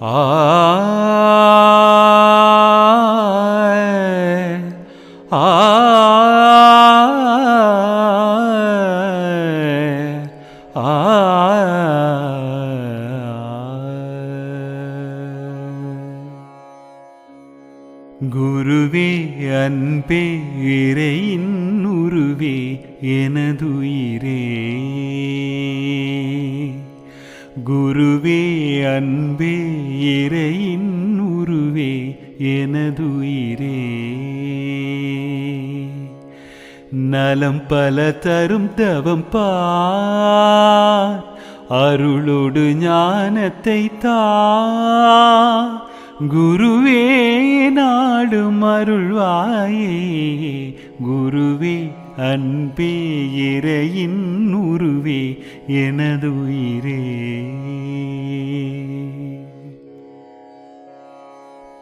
குருவே அன்பே இறையின் உருவே எனதுயிரே. குருவே அன்பே இறையின் உருவே எனதுயிரே. நலம் பல தரும் தவம் பார் அருளோடு ஞானத்தை தா குருவே நாடும் அருள்வாயே. குருவே அன்பே இறையின் உருவே எனதுயிரே.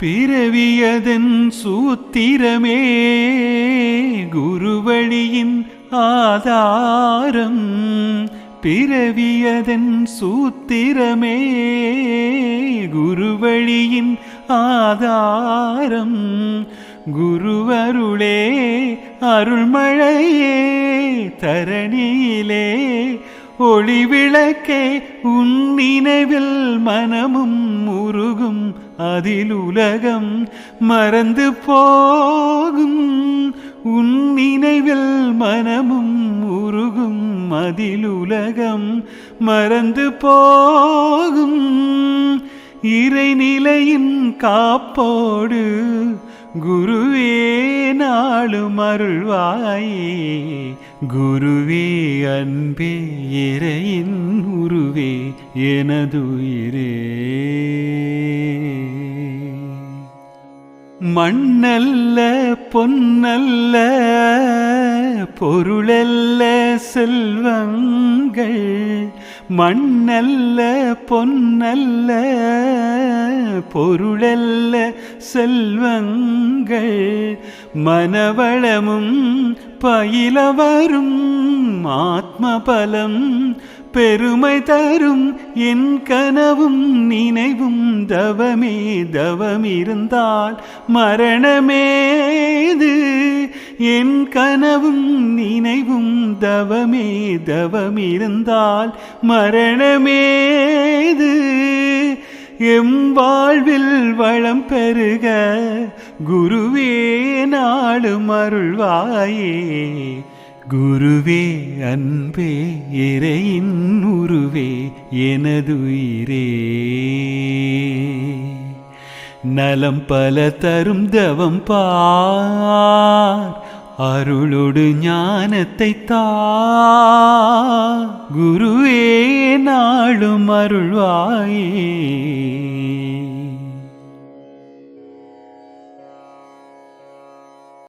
பிறவியதன் சூத்திரமே குருவழியின் ஆதாரம். பிறவியதன் சூத்திரமே குருவழியின் ஆதாரம். குருவருளே அருள்மழையே தரணியிலே ஒளி விளக்கே உன் நினைவில் மனமும் உருகும் அதில் உலகம் மறந்து போகும். உன் நினைவில் மனமும் உருகும் அதில் உலகம் மறந்து போகும். இறைநிலையின் காப்போடு குருவே நாளும் அருள்வாயே. குருவே அன்பே இறையின் உருவே எனதுயிரே. மண்ணல்ல பொன்னல்ல பொருளல்ல செல்வங்கள் மண்ணல்ல பொன்னல்ல பொருளல்ல செல்வங்கள். மனவளமும் பயிலவரும் ஆத்மபலம் பெருமை தரும் என் கனவும் நினைவும் தவமே தவமிருந்தால் மரணமேது? என் கனவும் நினைவும் தவமே தவமிருந்தால் மரணமேது? எம் வாழ்வில் வளம் பெருக குருவே நாளும் அருள்வாயே. குருவே அன்பே இறையின் உருவே எனதுயிரே நலம் பல தரும் தவம் பார். அருளொடு ஞானத்தை தா. குருவே நாளும் அருள்வாயே.